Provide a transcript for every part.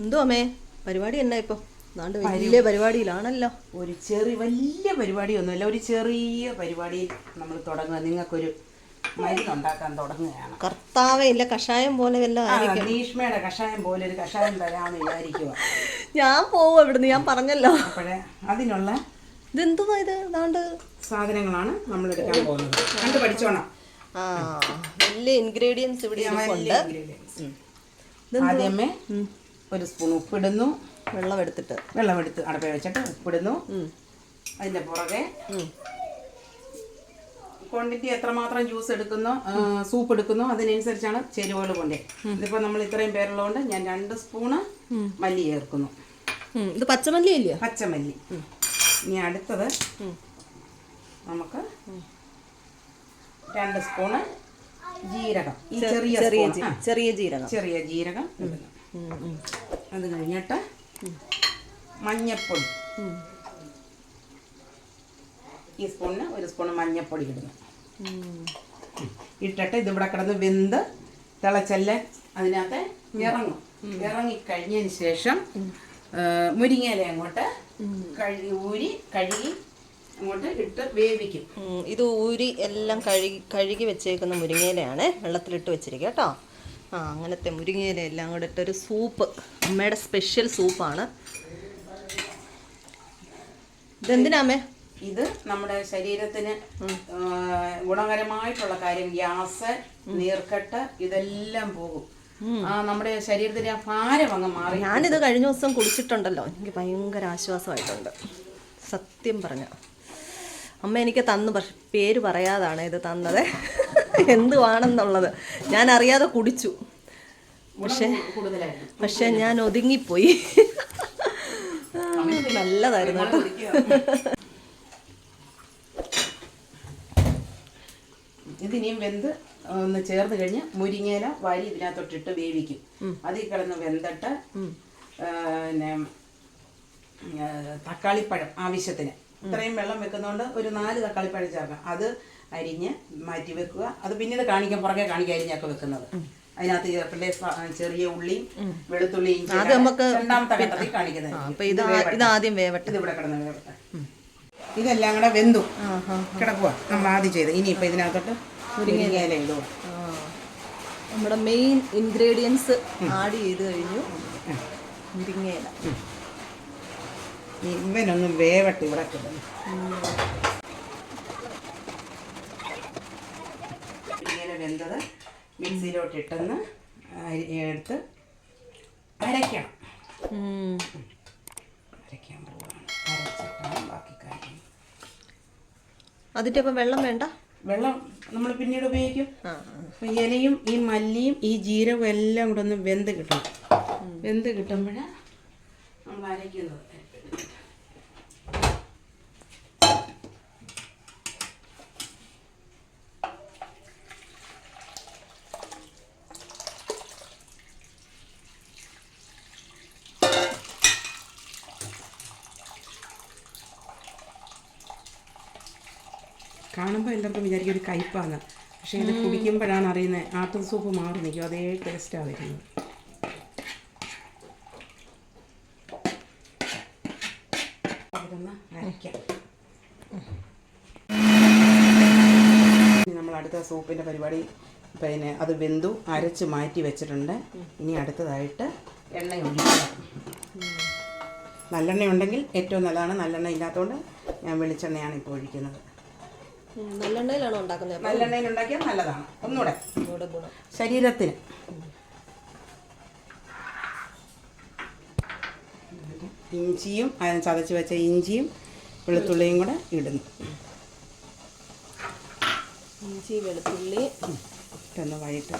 എന്തോ അമ്മേ? പരിപാടി എന്നാ ഇപ്പൊ? നാണ്ട് വലിയ പരിപാടിയിലാണല്ലോ. ഒരു ചെറിയ വലിയ പരിപാടിയൊന്നുമില്ല ഒരു ചെറിയ പരിപാടി നമ്മൾ തുടങ്ങുക. നിങ്ങൾക്കൊരു മരുന്നുണ്ടാക്കാൻ തുടങ്ങുകയാണ്. കർത്താവേ ഇല്ല കഷായം പോലെ വല്ല ആ, ഗ്രീഷ്മയുടെ കഷായം പോലെ ഒരു കഷായം തരാമെന്ന് വിചാരിക്കുക. ഞാൻ പോവും ഇവിടുന്ന് ഞാൻ പറഞ്ഞല്ലോ. അപ്പോഴേ അതിനുള്ള ഇതെന്തുവാ ഇത്? ഇതാണ്ട് സാധനങ്ങളാണ് നമ്മൾ എടുക്കാൻ പോകുന്നത്. കണ്ട് പഠിച്ചോണം. ആ വലിയ ഇൻഗ്രീഡിയൻസ് ഇവിടെ വലിയ ആദ്യമേ ഒരു സ്പൂൺ ഉപ്പിടുന്നു. വെള്ളം എടുത്തിട്ട് വെള്ളം എടുത്ത് അടപ്പ വെച്ചിട്ട് ഉപ്പിടുന്നു. അതിന്റെ പുറകെ ക്വാണ്ടിറ്റി എത്രമാത്രം ജ്യൂസ് എടുക്കുന്നു സൂപ്പ് എടുക്കുന്നു അതിനനുസരിച്ചാണ് ചേരുവകൾ കൊണ്ടേ. ഇതിപ്പോൾ നമ്മൾ ഇത്രയും പേരുള്ളതുകൊണ്ട് ഞാൻ രണ്ട് സ്പൂണ് മല്ലി ചേർക്കുന്നു. ഇത് പച്ചമല്ലി അല്ലേ? പച്ചമല്ലി. ഇനി അടുത്തത് നമുക്ക് രണ്ട് സ്പൂണ് ജീരകം. ഈ ചെറിയ ചെറിയ ജീരകം. ചെറിയ ജീരകം ഇടുന്നു. അത് കഴിഞ്ഞിട്ട് മഞ്ഞപ്പൊടി. ടീസ്പൂണിന് ഈ സ്പൂണിന് ഒരു സ്പൂൺ മഞ്ഞപ്പൊടി ഇടുന്നു. ഇട്ടിട്ട് ഇതിവിടെ കിടന്ന് വെന്ത് തിളച്ചല്ല അതിനകത്ത് ഇറങ്ങും. ഇറങ്ങിക്കഴിഞ്ഞതിന് ശേഷം മുരിങ്ങയില അങ്ങോട്ട് കഴുകി ഊരി കഴുകി അങ്ങോട്ട് ഇട്ട് വേവിക്കും. ഇത് ഊരി എല്ലാം കഴുകി കഴുകി വെച്ചേക്കുന്ന മുരിങ്ങയിലയാണ് വെള്ളത്തിലിട്ട് വെച്ചിരിക്കുക കേട്ടോ. ആ അങ്ങനത്തെ മുരിങ്ങയില എല്ലാം കൂടെ ഇട്ടൊരു സൂപ്പ്. അമ്മയുടെ സ്പെഷ്യൽ സൂപ്പാണ്. ഇതെന്തിനാമേ ഇത് നമ്മുടെ ശരീരത്തിന് ഗുണകരമായിട്ടുള്ള കാര്യം ഗ്യാസ് നീർക്കെട്ട് ഇതെല്ലാം പോകും. ആ നമ്മുടെ ശരീരത്തിന്റെ ആ ഭാരം അങ്ങ് മാറി. ഞാനിത് കഴിഞ്ഞ ദിവസം കുടിച്ചിട്ടുണ്ടല്ലോ എനിക്ക് ഭയങ്കര ആശ്വാസമായിട്ടുണ്ട്. സത്യം പറഞ്ഞ. അമ്മ എനിക്ക് തന്നു പക്ഷെ പേര് പറയാതാണ് ഇത് തന്നത്. എന്തുവാണെന്നുള്ളത്. ഞാൻ അറിയാതെ കുടിച്ചു പക്ഷെ പക്ഷെ ഞാൻ ഒതുങ്ങിപ്പോയി. നല്ലതായിരുന്നു കേട്ടോ. ഇതിനിയും വെന്ത് ഒന്ന് ചേർന്ന് കഴിഞ്ഞ് മുരിങ്ങയില വാരി ഇതിനകത്തോട്ടിട്ട് വേവിക്കും. അതിൽ കിടന്ന് വെന്തിട്ട് പിന്നെ തക്കാളിപ്പഴം ആവശ്യത്തിന്. ഇത്രയും വെള്ളം വെക്കുന്നതുകൊണ്ട് ഒരു നാല് തക്കാളിപ്പഴം ചേർക്കാം അത് അരിഞ്ഞ് മാറ്റി വെക്കുക. അത് പിന്നീട് കാണിക്കാൻ പുറകെ കാണിക്കാൻ അരിഞ്ഞൊക്കെ വെക്കുന്നത്. അതിനകത്ത് ചേർക്കേണ്ട ചെറിയ ഉള്ളിയും വെളുത്തുള്ളിയും അത് നമുക്ക് രണ്ടാമത്തെ ഘട്ടത്തിൽ കാണിക്കുന്നത്. ഇത് ആദ്യം വേവട്ടെ. ഇത് ഇവിടെ കിടന്ന് വേവട്ടെ. ഇതെല്ലാം കൂടെ വെന്തു. കിടക്കുക നമ്മൾ ആദ്യം ചെയ്ത് ഇനിയിപ്പോൾ ഇതിനകത്തോട്ട് മുരിങ്ങയില. ഇടുക. നമ്മുടെ മെയിൻ ഇൻഗ്രീഡിയൻസ് ആഡ് ചെയ്ത് കഴിഞ്ഞു. മുരിങ്ങയില. ഇവനൊന്ന് വേവട്ടെ ഇവിടെ കിടന്ന് മുരിങ്ങയില വെന്തത് മിക്സിയിലോട്ട് ഇട്ടെന്ന് എടുത്ത് അരയ്ക്കണം. അരയ്ക്കാൻ പോവാണ്. അരച്ചിട്ടാണ് ബാക്കി കാര്യം. അതിന്റെ വെള്ളം വേണ്ട? വെള്ളം നമ്മൾ പിന്നീട് ഉപയോഗിക്കും. ഇലയും ഈ മല്ലിയും ഈ ജീരകവും എല്ലാം കൂടെ ഒന്ന് വെന്ത് കിട്ടണം. വെന്ത് കിട്ടുമ്പോഴാണ് നമ്മൾ അരയ്ക്കുന്നത്. കാണുമ്പോൾ എല്ലാവർക്കും വിചാരിക്കും ഒരു കയ്പാണ് പക്ഷേ ഇത് കുടിക്കുമ്പോഴാണ് അറിയുന്നത് ആട്ടിൻ സൂപ്പ് മാറി നിൽക്കും. അതേ ടേസ്റ്റാണ് വരുന്നത്. അരയ്ക്കാം നമ്മൾ അടുത്ത സൂപ്പിന്റെ പരിപാടി പിന്നെ അത് വെന്തു അരച്ച് മാറ്റി വെച്ചിട്ടുണ്ട്. ഇനി അടുത്തതായിട്ട് എണ്ണ ഒഴിക്കുക നല്ലെണ്ണ ഉണ്ടെങ്കിൽ ഏറ്റവും നല്ലതാണ്. നല്ലെണ്ണ ഇല്ലാത്തതുകൊണ്ട് ഞാൻ വെളിച്ചെണ്ണയാണ് ഇപ്പോൾ ഒഴിക്കുന്നത്. നല്ലെണ്ണയിലാണോ ഉണ്ടാക്കുന്നത് നല്ലെണ്ണയിൽ ഉണ്ടാക്കിയാൽ നല്ലതാണ്. ഒന്നുകൂടെ. ഗുണം ശരീരത്തിന്. ഇഞ്ചിയും അതിന് ചതച്ച് വെച്ച ഇഞ്ചിയും വെളുത്തുള്ളിയും കൂടെ ഇടുന്നു. ഇഞ്ചി വെളുത്തുള്ളി. ഇട്ടൊന്ന് വഴിട്ട്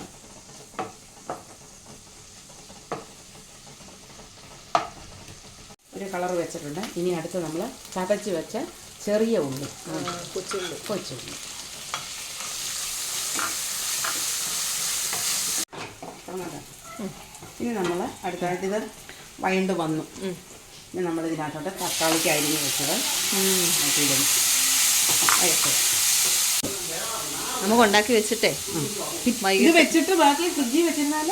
ഒരു കളർ വെച്ചിട്ടുണ്ട്. ഇനി അടുത്ത് നമ്മൾ ചതച്ച് വെച്ച ചെറിയ ഉള്ളി. കൊച്ചുള്ളി. കൊച്ചുള്ളി. ഇനി നമ്മൾ അടുത്തായിട്ട് ഇത് വൈണ്ട് വന്നു. ഇനി നമ്മൾ ഇതിനകത്തോട്ട് തക്കാളിക്ക് അരിഞ്ഞ് വെച്ചത്. നമുക്ക് ഉണ്ടാക്കി വെച്ചിട്ടേ. ഇത് വെച്ചിട്ട് ബാക്കി ഫ്രിഡ്ജിൽ വെച്ചിരുന്നാൽ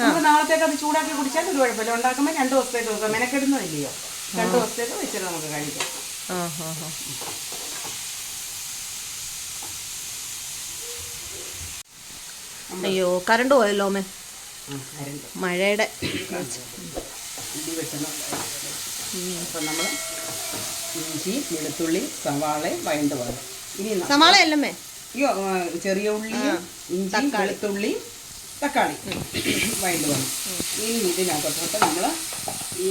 നമുക്ക് നാളത്തേക്ക് അത് ചൂടാക്കി കുടിച്ചാൽ ഒരു കുഴപ്പമില്ല. ഉണ്ടാക്കുമ്പോൾ രണ്ട് ദിവസത്തേക്ക് വെക്കാം. മെനക്കെടുന്നതില്ലയോ? രണ്ട് ദിവസത്തേക്ക് വെച്ചിട്ട് നമുക്ക് കഴിക്കാം. ആ ഹാ ഹാ അയ്യോ കറണ്ട് പോയല്ലോ അരണ്ട് മഴയുടെ അപ്പം നമ്മൾ ഇഞ്ചി വെളുത്തുള്ളി സവാള വഴണ്ട് പോലെ ഇനി ന- സവാളയല്ലമ്മേ അയ്യോ ചെറിയ ഉള്ളി ഇഞ്ചി വെളുത്തുള്ളി തക്കാളി. വഴണ്ട് പോലെ ഇനി ഇതിനകത്തോട്ട് നമ്മൾ ഈ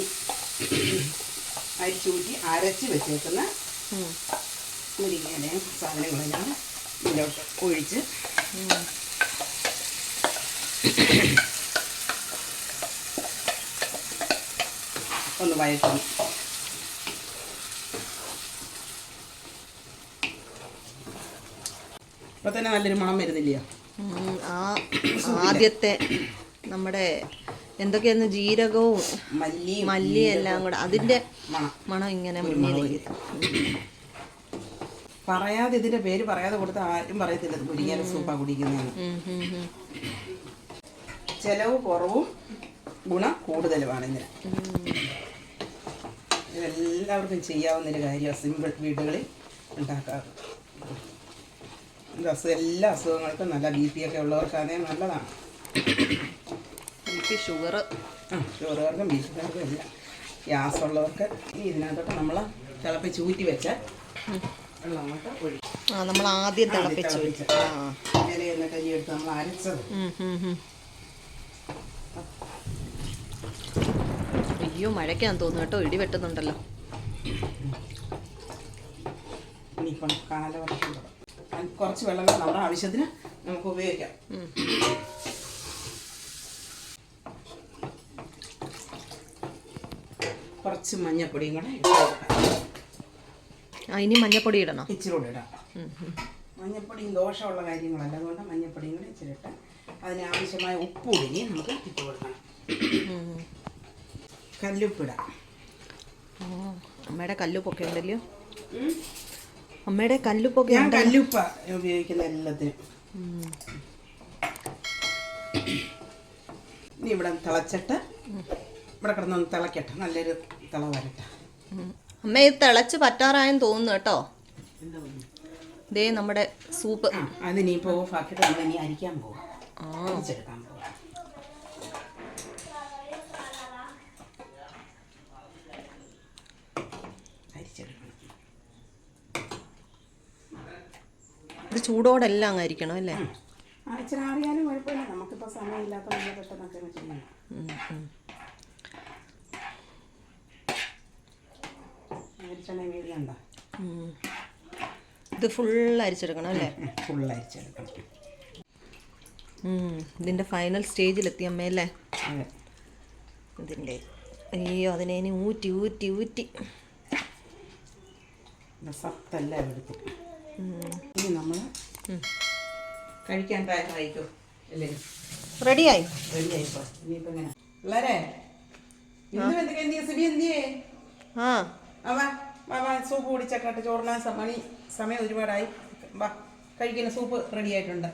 അരിച്ചൂറ്റി അരച്ച് വെച്ചേക്കുന്ന മുരിങ്ങയുടെ സാധനങ്ങളെല്ലാം ഇതിലോട്ട് ഒഴിച്ച് ഒന്ന് വഴറ്റണം. ഇപ്പൊ തന്നെ നല്ലൊരു മണം വരുന്നില്ലയോ? ആ ആദ്യത്തെ നമ്മുടെ എന്തൊക്കെയായിരുന്നു? ജീരകവും മല്ലിയും എല്ലാം കൂടെ. അതിന്റെ മണം. ഇങ്ങനെ പറയാതെ ഇതിന്റെ പേര് പറയാതെ കൊടുത്ത ആരും പറയത്തില്ല. മുരിങ്ങയില സൂപ്പാ കുടിക്കുന്നതെന്ന്. ചെലവ് കുറവും ഗുണം കൂടുതലുമാണ് ഇതിന്. ഇതെല്ലാവർക്കും ചെയ്യാവുന്ന ഒരു കാര്യമാണ് സിമ്പിൾ വീടുകളിൽ ഉണ്ടാക്കാറ്. എല്ലാ അസുഖങ്ങൾക്കും നല്ല ബി പി ഒക്കെ ഉള്ളവർക്കാണെങ്കിൽ നല്ലതാണ്. എനിക്ക് ഷുഗർ ആ ഷുഗറുകാർക്കും ബി പിക്കാർക്കും എല്ലാം ഗ്യാസ് ഉള്ളവർക്ക് ഈ ഇതിനകത്തോട്ട് നമ്മൾ തിളപ്പിച്ച് ഊറ്റി വെച്ച വെള്ളം അങ്ങോട്ട് ഒഴിക്കും ആ നമ്മൾ ആദ്യം തിളപ്പിച്ചു അരച്ചത്. അയ്യോ മഴയ്ക്കാന്ന് തോന്നുന്നു കേട്ടോ. ഇടി വെട്ടുന്നുണ്ടല്ലോ. ഇനിയിപ്പം കാലവർഷം കുറച്ച് വെള്ളം നമ്മുടെ ആവശ്യത്തിന് നമുക്ക് ഉപയോഗിക്കാം. കുറച്ച് മഞ്ഞപ്പൊടിയും കൂടെ ഇട്ട് കൊടുക്കാം ആ ഇനി മഞ്ഞപ്പൊടി ഇടണം? ഇച്ചിരി കൂടെ ഇടാം. മഞ്ഞപ്പൊടിയും ദോഷമുള്ള കാര്യങ്ങളല്ല. അതുകൊണ്ട് മഞ്ഞപ്പൊടിയും കൂടെ ഇച്ചിരി ഇട്ട് അതിനാവശ്യമായ ഉപ്പ് കൂടി നമുക്ക് ഇട്ട് കൊടുക്കണം. കല്ലുപ്പിടാം. അമ്മയുടെ കല്ലുപ്പൊക്കെ ഉണ്ടല്ലോ. അമ്മയുടെ കല്ലുപ്പൊക്കെ ഞാൻ കല്ലുപ്പ ഉപയോഗിക്കുന്ന എല്ലാത്തിനും. ഇനി ഇവിടെ തിളച്ചിട്ട് ഇവിടെ കിടന്നൊന്ന് തിളക്കട്ടെ. നല്ലൊരു തിള വരട്ടെ. അമ്മ ഇത് തിളച്ച് പറ്റാറായെന്ന് തോന്നുന്നു കേട്ടോ. ദേ നമ്മുടെ സൂപ്പ്. നമ്മൾ ഇനി അരിക്കാൻ പോകും അരിച്ചെടുക്കാൻ പോകും ഇത് ചൂടോടെ എല്ലാം അങ്ങ് അരിക്കണം അല്ലേ? അറിയാനും കുഴപ്പമില്ല. നമുക്കിപ്പോൾ സമയമില്ലാത്ത നമ്മൾ പെട്ടെന്നൊക്കെ ഇത് ഫുൾ അരിച്ചെടുക്കണം അല്ലേ? ഫുൾ അരിച്ചെടുക്കണം. ഇതിന്റെ ഇതിന്റെ ഫൈനൽ സ്റ്റേജിലെത്തി അമ്മയല്ലേ ഇതിന്റെ അയ്യോ അതിനെ ഇനി ഊറ്റി ഊറ്റി ഊറ്റി. ഇത് സത്തെല്ലാം എടുത്തു. ഇനി നമ്മൾ. കഴിക്കാൻ തയ്യാറായിക്കോ എല്ലാവരും റെഡിയായി. എങ്ങനെ? പിള്ളേരെ ഇന്നും എന്തൊക്കെ എന്തിയെ? സിബി എന്തിയേ? ആ. ആ സൂപ്പ് കുടിച്ചക്കാട്ട് ചോറിനാൻ സ- മണി സമയം ഒരുപാടായി. വാ കഴിക്കുന്ന സൂപ്പ് റെഡി ആയിട്ടുണ്ട്.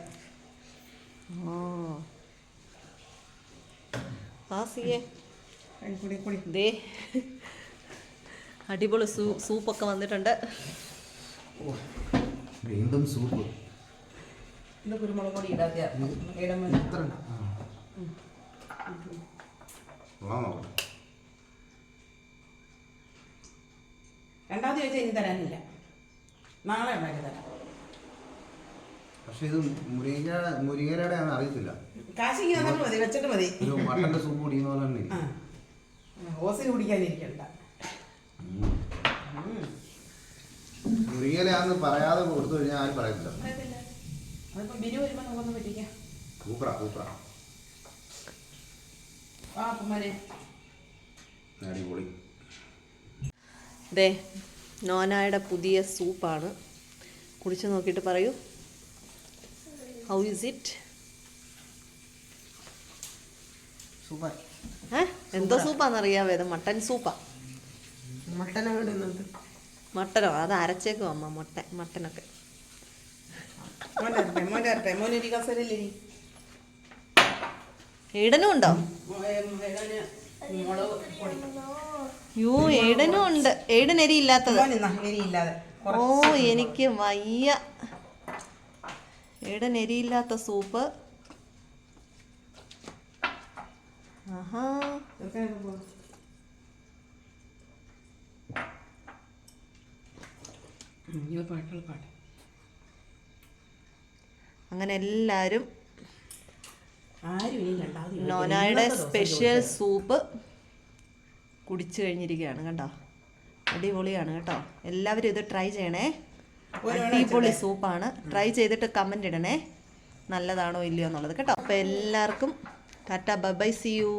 അടിപൊളി സൂ സൂപ്പൊക്കെ വന്നിട്ടുണ്ട്. വീണ്ടും സൂപ്പ്. ഇത് കുരുമുളക് പൊടി ഇടാതെ ഇടുമ്പോൾ ചോദിച്ചാൽ ഇനി തരാനില്ല. നാളെ ഉണ്ടാക്കി തരാം. പക്ഷെ ഇത് മുരിങ്ങ മുരിങ്ങയുടെ അറിയത്തില്ല. തന്നിട്ട് മതി വെച്ചിട്ട് മതി. ഒരു മട്ടന്റെ സൂപ്പ് കുടിക്കുന്ന പോലെ തന്നെ. ആ. ഹോസിന് കുടിക്കാനിരിക്കണ്ട. ഉം. മുരിങ്ങയിലാന്ന് പറയാതെ കൊടുത്തു കഴിഞ്ഞാൽ ആരും പറയത്തില്ല. അതിപ്പോൾ ബിനു വരുമ്പോൾ നമുക്കൊന്ന് പറ്റിക്കാം സൂപ്പറാ സൂപ്പറാ ആ അപ്പന്മാരെ അടിപൊളി. ദേ നോനായുടെ പുതിയ സൂപ്പാണ് കുടിച്ച് നോക്കിയിട്ട് പറയൂ ഹൗ ഇസ് ഇറ്റ് സൂപ്പർ ഏ എന്തോ സൂപ്പാന്നറിയാവേ ഇത് മട്ടൻ സൂപ്പാ മട്ടനോ അത് അരച്ചേക്കും അമ്മ മുട്ട മട്ടനൊക്കെ ഈടനും ഉണ്ടോ മുളക് യോ ഏടനും ഉണ്ട് ഏടൻ എരി ഇല്ലാത്തത് മോനിന്നാ, എരിയില്ലാതെ. ഓ എനിക്ക് വയ്യ. ഏടൻ എരിയില്ലാത്ത സൂപ്പ്. ആഹാ. അങ്ങനെ എല്ലാരും ആരും ഇനി രണ്ടാമത് നോനായുടെ സ്പെഷ്യൽ സൂപ്പ്. കുടിച്ചു കഴിഞ്ഞിരിക്കുകയാണ് കേട്ടോ അടിപൊളിയാണ് കേട്ടോ. എല്ലാവരും ഇത് ട്രൈ ചെയ്യണേ. അടിപൊളി സൂപ്പാണ്. ട്രൈ ചെയ്തിട്ട് കമന്റ് ഇടണേ. നല്ലതാണോ ഇല്ലയോ എന്നുള്ളത് കേട്ടോ. അപ്പോൾ എല്ലാവർക്കും tata bye bye see you